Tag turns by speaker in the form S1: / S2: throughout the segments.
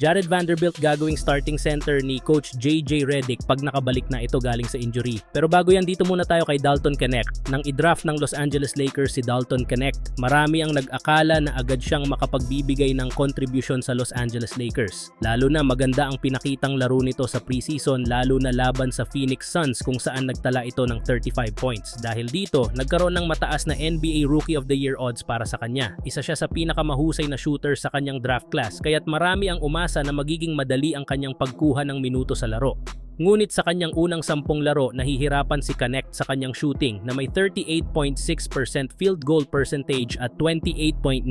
S1: Jared Vanderbilt gagawing starting center ni Coach JJ Redick pag nakabalik na ito galing sa injury. Pero bago yan, dito muna tayo kay Dalton Connect. Nang i-draft ng Los Angeles Lakers si Dalton Connect, marami ang nag-akala na agad siyang makapagbibigay ng contribution sa Los Angeles Lakers. Lalo na maganda ang pinakitang laro nito sa preseason lalo na laban sa Phoenix Suns kung saan nagtala ito ng 35 points. Dahil dito, nagkaroon ng mataas na NBA Rookie of the Year odds para sa kanya. Isa siya sa pinakamahusay na shooter sa kanyang draft class kaya't marami ang umasa na magiging madali ang kanyang pagkuha ng minuto sa laro. Ngunit sa kanyang unang sampung laro, nahihirapan si Connect sa kanyang shooting na may 38.6% field goal percentage at 28.9%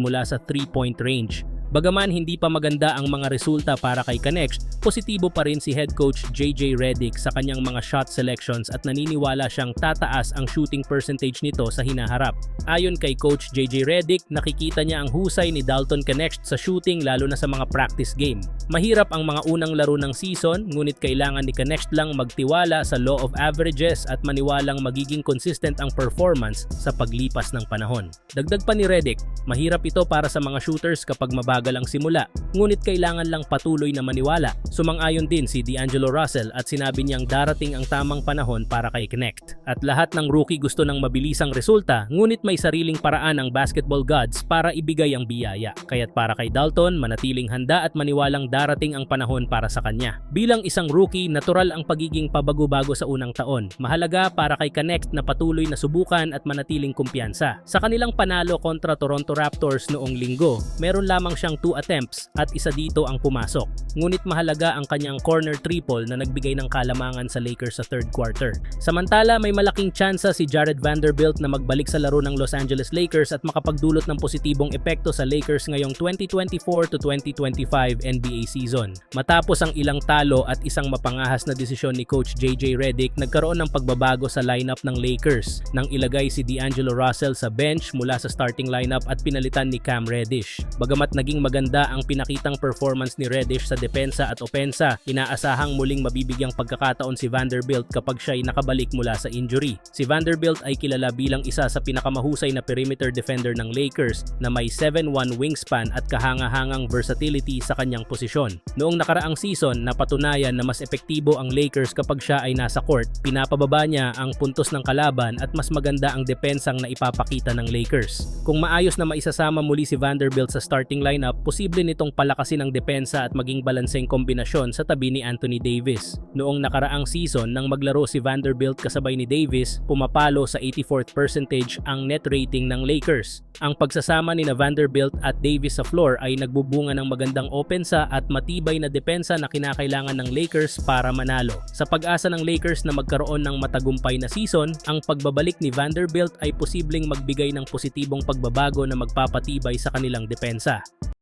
S1: mula sa 3-point range. Bagaman hindi pa maganda ang mga resulta para kay Connect, positibo pa rin si head coach JJ Redick sa kanyang mga shot selections at naniniwala siyang tataas ang shooting percentage nito sa hinaharap. Ayon kay coach JJ Redick, nakikita niya ang husay ni Dalton Connect sa shooting lalo na sa mga practice game. Mahirap ang mga unang laro ng season, ngunit kailangan ni Connect lang magtiwala sa law of averages at maniwalang magiging consistent ang performance sa paglipas ng panahon. Dagdag pa ni Redick, mahirap ito para sa mga shooters kapag mabagal ang simula, ngunit kailangan lang patuloy na maniwala. Sumang-ayon din si D'Angelo Russell at sinabi niyang darating ang tamang panahon para kay Connect. At lahat ng rookie gusto ng mabilisang resulta, ngunit may sariling paraan ang basketball gods para ibigay ang biyaya. Kaya't para kay Dalton, manatiling handa at maniwalang darating ang panahon para sa kanya. Bilang isang rookie, natural ang pagiging pabago-bago sa unang taon. Mahalaga para kay Connect na patuloy na subukan at manatiling kumpiyansa. Sa kanilang panalo kontra Toronto Raptors noong linggo, meron lamang siyang 2 attempts at isa dito ang pumasok. Ngunit mahalaga ang kanyang corner triple na nagbigay ng kalamangan sa Lakers sa third quarter. Samantala, may malaking tsansa si Jared Vanderbilt na magbalik sa laro ng Los Angeles Lakers at makapagdulot ng positibong epekto sa Lakers ngayong 2024 to 2025 NBA season. Matapos ang ilang talo at isang mapangahas na desisyon ni Coach JJ Redick, nagkaroon ng pagbabago sa lineup ng Lakers nang ilagay si D'Angelo Russell sa bench mula sa starting lineup at pinalitan ni Cam Reddish. Bagamat naging maganda ang pinakitang performance ni Reddish sa depensa at opensa, inaasahang muling mabibigyang pagkakataon si Vanderbilt kapag siya ay nakabalik mula sa injury. Si Vanderbilt ay kilala bilang isa sa pinakamahusay na perimeter defender ng Lakers na may 7'1 wingspan at kahanga-hangang versatility sa kanyang posisyon. Noong nakaraang season, napatunayan na mas epektibo ang Lakers kapag siya ay nasa court, pinapababa niya ang puntos ng kalaban at mas maganda ang depensang na ipapakita ng Lakers. Kung maayos na maisasama muli si Vanderbilt sa starting lineup, posible nitong palakasin ang depensa at maging balanseng kombinasyon sa tabi ni Anthony Davis. Noong nakaraang season nang maglaro si Vanderbilt kasabay ni Davis, pumapalo sa 84th percentage ang net rating ng Lakers. Ang pagsasama ni na Vanderbilt at Davis sa floor ay nagbubunga ng magandang opensa at matibay na depensa na kinakailangan ng Lakers para manalo. Sa pag-asa ng Lakers na magkaroon ng matagumpay na season, ang pagbabalik ni Vanderbilt ay posibleng magbigay ng positibong pagbabago na magpapatibay sa kanilang depensa.